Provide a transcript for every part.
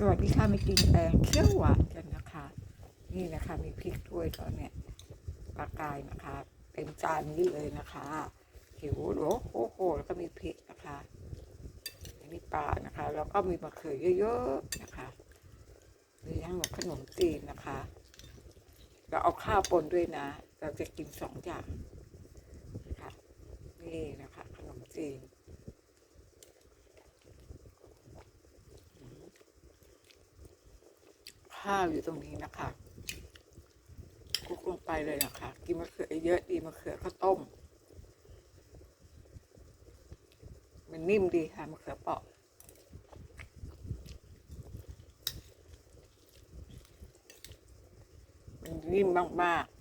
สวัสดีค่ะมากินแกงเขียวหวานกันนะคะ นี่นะคะมีพริกถ้วยตอนเนี้ยปลากายนะคะเต็มจานนี้เลยนะคะหิวโอ้โหโหแล้วก็มีพริกนะคะอันนี้ปลานะคะ แล้วก็มีมะเขือเยอะๆนะคะมีทั้งหมดขนมจีนนะคะเราเอาข้าวปนด้วยนะ เราจะกินสองอย่างนะคะนี่นะคะ ขนมจีน ข้าวอยู่ตรงนี้นะคะคลุกลงไปเลยนะคะ กินมะเขือเยอะดีมะเขือข้าวต้ม มันนิ่มดีค่ะมะเขือเปราะมันนิ่มมากๆ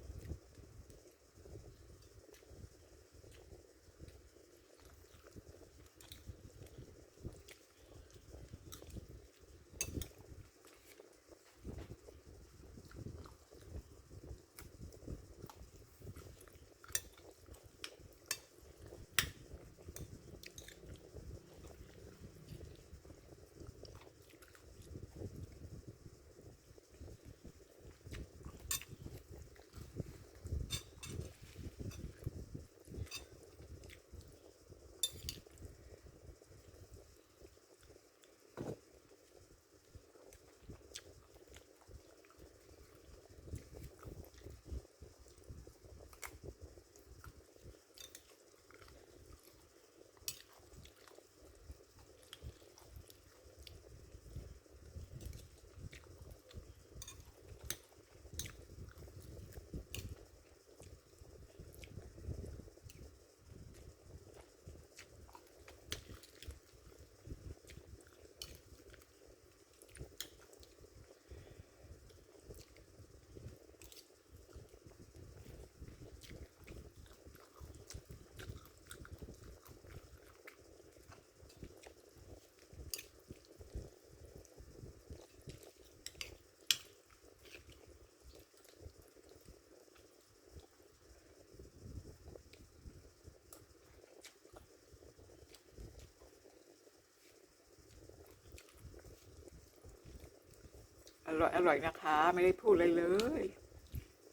ร่อยอร่อยนะคะ ไม่ได้พูดอะไรเลย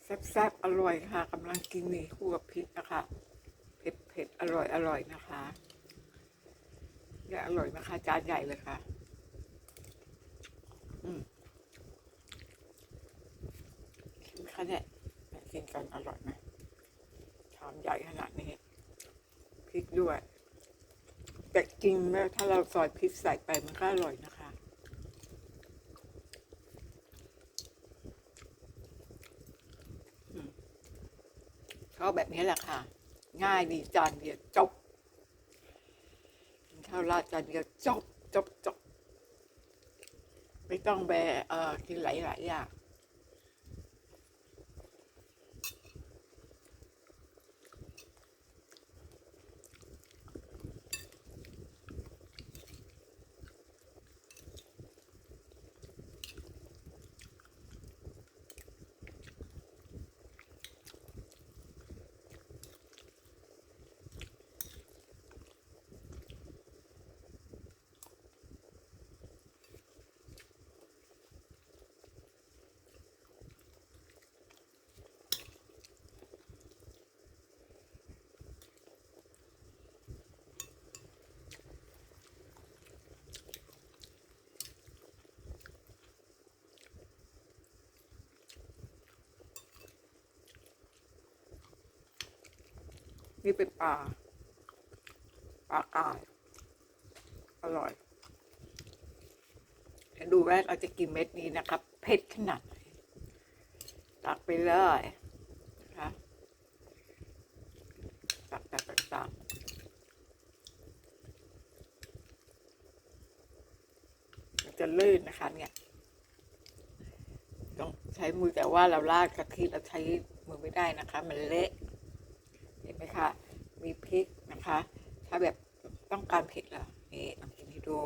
แซ่บๆอร่อยค่ะกำลังกินนี่คู่กับพริกนะคะเผ็ดเผ็ดอร่อยอร่อยนะคะเนี่ยอร่อยนะคะ จานใหญ่เลยค่ะ อืมค่ะเนี่ยเนี่ยกินกันอร่อยไหมชามใหญ่ขนาดนี้พริกด้วย แต่จริงแล้วถ้าเราซอยพริกใส่ไปมันก็อร่อยนะคะ ชอบแบบนี้แหละค่ะ ง่ายดีจานเดียวจบกินข้าวราดจานเดียวจบจบจบไม่ต้องแบเอ่อกินหลายๆอย่าง นี่เป็นปลา ปลากาย อร่อยเดี๋ยวดูแรกเราจะกินเม็ดนี้นะครับ เผ็ดขนาดไหนตักไปเลยนะคะตักตักตักตักจะลื่นนะคะเนี่ยต้องใช้มือแต่ว่าเราราดกะทิเราใช้มือไม่ได้นะคะ มันเละ เห็นไหมคะ มีพริกนะคะ ถ้าแบบต้องการเผ็ดเหรอนี่ลองกินให้ดู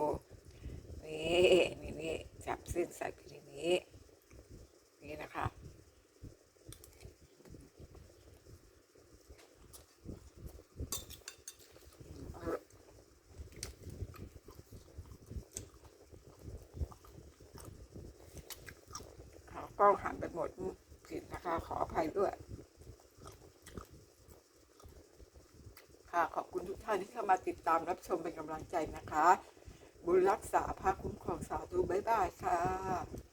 นี่นี่นี่จับเส้นใส่ไปในนี้นี่นะคะกล้องหันไปหมดผิดนะคะ ขออภัยด้วย ค่ะ ขอบคุณทุกท่านที่เข้ามาติดตามรับชมเป็นกำลังใจนะคะ บุญรักษาพระคุ้มครองสาธุบ๊ายบายค่ะ